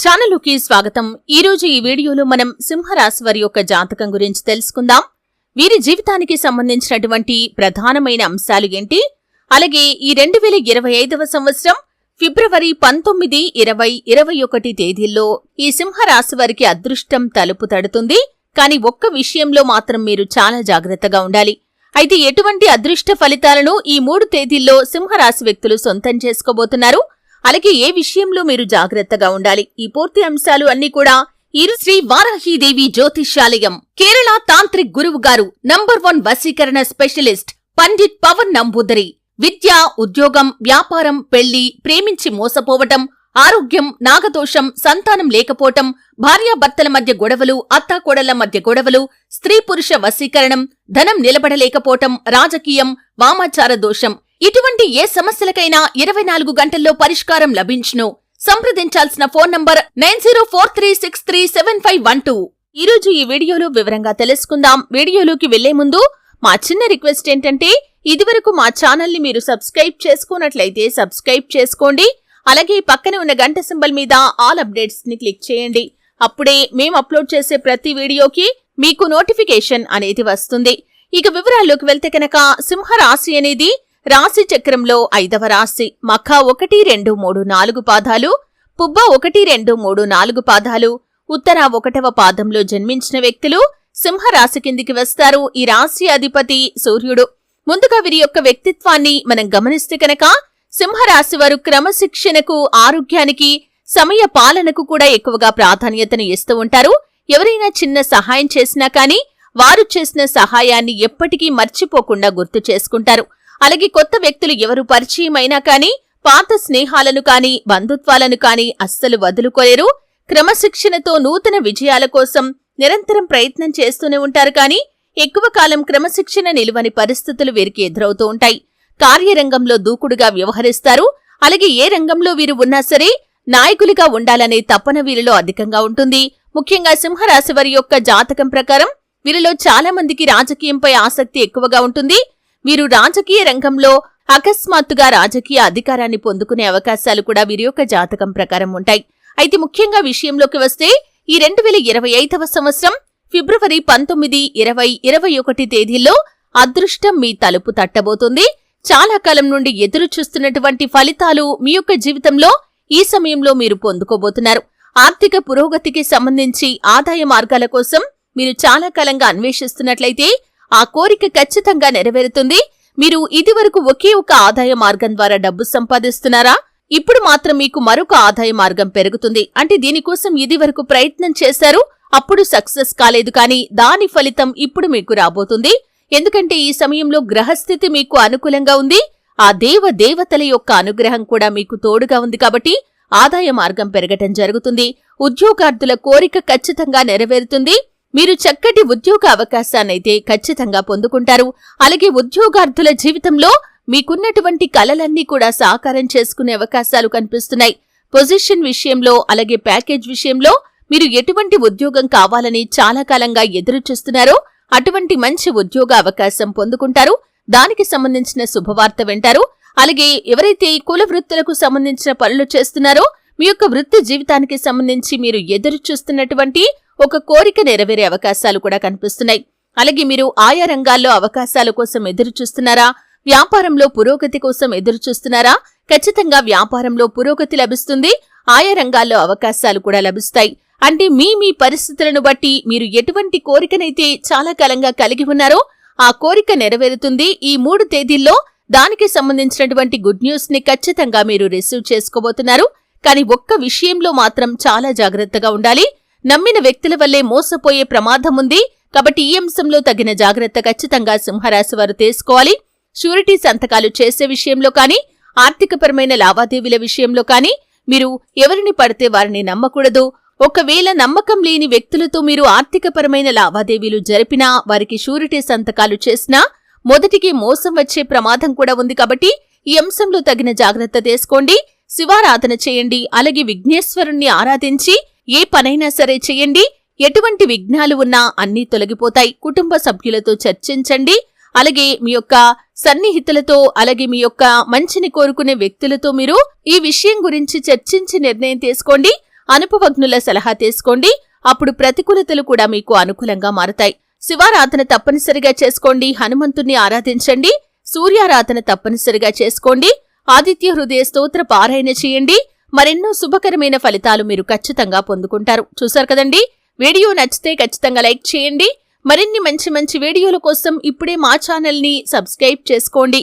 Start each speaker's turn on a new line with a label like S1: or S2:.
S1: ఛానల్కి స్వాగతం. ఈ రోజు ఈ వీడియోలో మనం సింహరాశి వారి యొక్క జాతకం గురించి తెలుసుకుందాం. వీరి జీవితానికి సంబంధించినటువంటి ప్రధానమైన అంశాలు ఏంటి? అలాగే ఈ రెండు వేల ఇరవై ఐదవ సంవత్సరం ఫిబ్రవరి పంతొమ్మిది ఇరవై ఇరవై ఒకటి తేదీల్లో ఈ సింహరాశి వారికి అదృష్టం తలుపు తడుతుంది. కానీ ఒక్క విషయంలో మాత్రం మీరు చాలా జాగ్రత్తగా ఉండాలి. అయితే ఎటువంటి అదృష్ట ఫలితాలను ఈ మూడు తేదీల్లో సింహరాశి వ్యక్తులు సొంతం చేసుకోబోతున్నారు? అలాగే ఏ విషయంలో మీరు జాగ్రత్తగా ఉండాలి? ఈ పూర్తి అంశాలు అన్ని కూడా ఇరు శ్రీ వారాహీదేవి జ్యోతిష్యాలయం కేరళ తాంత్రిక్ గురువు గారు నంబర్ వన్ వశీకరణ స్పెషలిస్ట్ పండిత్ పవన్ నంబూదరి. విద్య ఉద్యోగం వ్యాపారం పెళ్ళి ప్రేమించి మోసపోవటం ఆరోగ్యం నాగదోషం సంతానం లేకపోవటం భార్యాభర్తల మధ్య గొడవలు అత్తాకోడళ్ళ మధ్య గొడవలు స్త్రీ పురుష వశీకరణం ధనం నిలబడలేకపోవటం రాజకీయం వామాచార దోషం ఇటువంటి ఏ సమస్యలకైనా ఇరవై నాలుగు గంటల్లో పరిష్కారం లభించును. సంప్రదించాల్సిన phone number nine zero four three six three seven five one two. ఈరోజు ఈ వీడియోలో వివరంగా తెలుసుకుందాం. వీడియోలోకి వెళ్ళే ముందు మా చిన్న రిక్వెస్ట్ ఏంటంటే ఇదివరకు మా ఛానల్ని మీరు సబ్స్క్రైబ్ చేసుకున్నట్లయితే సబ్స్క్రైబ్ చేసుకోండి. అలాగే పక్కన ఉన్న గంట సింబల్ మీద ఆల్ అప్డేట్స్ని క్లిక్ చేయండి. అప్పుడే మేము అప్లోడ్ చేసే ప్రతి వీడియోకి మీకు నోటిఫికేషన్ అనేది వస్తుంది. ఇక వివరాల్లోకి వెళ్తే కనుక సింహ రాశి అనేది రాశి చక్రంలో ఐదవ రాశి. మఖ ఒకటి రెండు మూడు నాలుగు పాదాలు పుబ్బ ఒకటి రెండు మూడు నాలుగు పాదాలు. ఉత్తర ఒకటవ పాదంలో జన్మించిన వ్యక్తులు సింహరాశి కిందికి వస్తారు. ఈ రాశి అధిపతి సూర్యుడు. ముందుగా వీరి యొక్క వ్యక్తిత్వాన్ని మనం గమనిస్తే కనుక సింహరాశి వారు క్రమశిక్షణకు ఆరోగ్యానికి సమయ పాలనకు కూడా ఎక్కువగా ప్రాధాన్యతను ఇస్తూ ఉంటారు. ఎవరైనా చిన్న సహాయం చేసినా కానీ వారు చేసిన సహాయాన్ని ఎప్పటికీ మర్చిపోకుండా గుర్తు చేసుకుంటారు. అలాగే కొత్త వ్యక్తులు ఎవరు పరిచయమైనా కానీ పాత స్నేహాలను కానీ బంధుత్వాలను కానీ అస్సలు వదులుకోలేరు. క్రమశిక్షణతో నూతన విజయాల కోసం నిరంతరం ప్రయత్నం చేస్తూనే ఉంటారు కానీ ఎక్కువ కాలం క్రమశిక్షణ నిలువని పరిస్థితులు వీరికి ఎదురవుతూ ఉంటాయి. కార్యరంగంలో దూకుడుగా వ్యవహరిస్తారు. అలాగే ఏ రంగంలో వీరు ఉన్నా సరే నాయకులుగా ఉండాలనే తపన వీరిలో అధికంగా ఉంటుంది. ముఖ్యంగా సింహరాశి వారి యొక్క జాతకం ప్రకారం వీరిలో చాలా మందికి రాజకీయంపై ఆసక్తి ఎక్కువగా ఉంటుంది. వీరు రాజకీయ రంగంలో అకస్మాత్తుగా రాజకీయ అధికారాన్ని పొందుకునే అవకాశాలు కూడా వీరి యొక్క జాతకం ప్రకారం ఉంటాయి. అయితే ముఖ్యంగా విషయంలోకి వస్తే ఈ రెండు వేల ఇరవై ఐదవ సంవత్సరం ఫిబ్రవరి పంతొమ్మిది ఇరవై ఇరవై ఒకటి తేదీల్లో అదృష్టం మీ తలుపు తట్టబోతుంది. చాలా కాలం నుండి ఎదురు చూస్తున్నటువంటి ఫలితాలు మీ యొక్క జీవితంలో ఈ సమయంలో మీరు పొందుకోబోతున్నారు. ఆర్థిక పురోగతికి సంబంధించి ఆదాయ మార్గాల కోసం మీరు చాలా కాలంగా అన్వేషిస్తున్నట్లయితే ఆ కోరిక ఖచ్చితంగా నెరవేరుతుంది. మీరు ఇదివరకు ఒకే ఒక ఆదాయ మార్గం ద్వారా డబ్బు సంపాదిస్తున్నారా? ఇప్పుడు మాత్రం మీకు మరొక ఆదాయ మార్గం పెరుగుతుంది. అంటే దీనికోసం ఇదివరకు ప్రయత్నం చేశారు. అప్పుడు సక్సెస్ కాలేదు కానీ దాని ఫలితం ఇప్పుడు మీకు రాబోతుంది. ఎందుకంటే ఈ సమయంలో గ్రహస్థితి మీకు అనుకూలంగా ఉంది. ఆ దేవ దేవతల యొక్క అనుగ్రహం కూడా మీకు తోడుగా ఉంది కాబట్టి ఆదాయ మార్గం పెరగటం జరుగుతుంది. ఉద్యోగార్థుల కోరిక ఖచ్చితంగా నెరవేరుతుంది. మీరు చక్కటి ఉద్యోగ అవకాశాన్నైతే ఖచ్చితంగా పొందుకుంటారు. అలాగే ఉద్యోగార్థుల జీవితంలో మీకున్నటువంటి కలలన్నీ కూడా సాకారం చేసుకునే అవకాశాలు కనిపిస్తున్నాయి. పొజిషన్ విషయంలో అలాగే ప్యాకేజ్ విషయంలో మీరు ఎటువంటి ఉద్యోగం కావాలని చాలా కాలంగా ఎదురు చూస్తున్నారో అటువంటి మంచి ఉద్యోగ అవకాశం పొందుకుంటారు. దానికి సంబంధించిన శుభవార్త వింటారు. అలాగే ఎవరైతే కుల వృత్తులకు సంబంధించిన పనులు చేస్తున్నారో మీ యొక్క వృత్తి జీవితానికి సంబంధించి మీరు ఎదురు చూస్తున్నటువంటి ఒక కోరిక నెరవేరే అవకాశాలు కూడా కనిపిస్తున్నాయి. అలాగే మీరు ఆయా రంగాల్లో అవకాశాల కోసం ఎదురు చూస్తున్నారా? వ్యాపారంలో పురోగతి కోసం ఎదురు చూస్తున్నారా? ఖచ్చితంగా వ్యాపారంలో పురోగతి లభిస్తుంది. ఆయా రంగాల్లో అవకాశాలు కూడా లభిస్తాయి. అంటే మీ మీ పరిస్థితులను బట్టి మీరు ఎటువంటి కోరికనైతే చాలా కాలంగా కలిగి ఉన్నారో ఆ కోరిక నెరవేరుతుంది. ఈ మూడు తేదీల్లో దానికి సంబంధించినటువంటి గుడ్ న్యూస్ని ఖచ్చితంగా మీరు రిసీవ్ చేసుకోబోతున్నారు. కానీ ఒక్క విషయంలో మాత్రం చాలా జాగ్రత్తగా ఉండాలి. నమ్మిన వ్యక్తుల వల్లే మోసపోయే ప్రమాదం ఉంది. కాబట్టి ఈ అంశంలో తగిన జాగ్రత్త ఖచ్చితంగా సింహరాశి వారు తీసుకోవాలి. షూరిటీ సంతకాలు చేసే విషయంలో కానీ ఆర్థికపరమైన లావాదేవీల విషయంలో కానీ మీరు ఎవరిని పడితే వారిని నమ్మకూడదు. ఒకవేళ నమ్మకం లేని వ్యక్తులతో మీరు ఆర్థికపరమైన లావాదేవీలు జరిపినా వారికి షూరిటీ సంతకాలు చేసినా మొదటికి మోసం వచ్చే ప్రమాదం కూడా ఉంది కాబట్టి ఈ అంశంలో తగిన జాగ్రత్త తీసుకోండి. శివారాధన చేయండి. అలాగే విఘ్నేశ్వరుణ్ణి ఆరాధించి ఏ పనైనా సరే చేయండి. ఎటువంటి విఘ్నాలు ఉన్నా అన్నీ తొలగిపోతాయి. కుటుంబ సభ్యులతో చర్చించండి. అలాగే మీ యొక్క సన్నిహితులతో అలాగే మీ యొక్క మంచిని కోరుకునే వ్యక్తులతో మీరు ఈ విషయం గురించి చర్చించి నిర్ణయం తీసుకోండి. అనుభవజ్ఞుల సలహా తీసుకోండి. అప్పుడు ప్రతికూలతలు కూడా మీకు అనుకూలంగా మారతాయి. శివారాధన తప్పనిసరిగా చేసుకోండి. హనుమంతుణ్ణి ఆరాధించండి. సూర్యారాధన తప్పనిసరిగా చేసుకోండి. ఆదిత్య హృదయ స్తోత్ర పారాయణ చేయండి. మరెన్నో శుభకరమైన ఫలితాలు మీరు ఖచ్చితంగా పొందుకుంటారు. చూశారు కదండి? వీడియో నచ్చితే ఖచ్చితంగా లైక్ చేయండి. మరిన్ని మంచి మంచి వీడియోల కోసం ఇప్పుడే మా ఛానల్ని సబ్స్క్రైబ్ చేసుకోండి.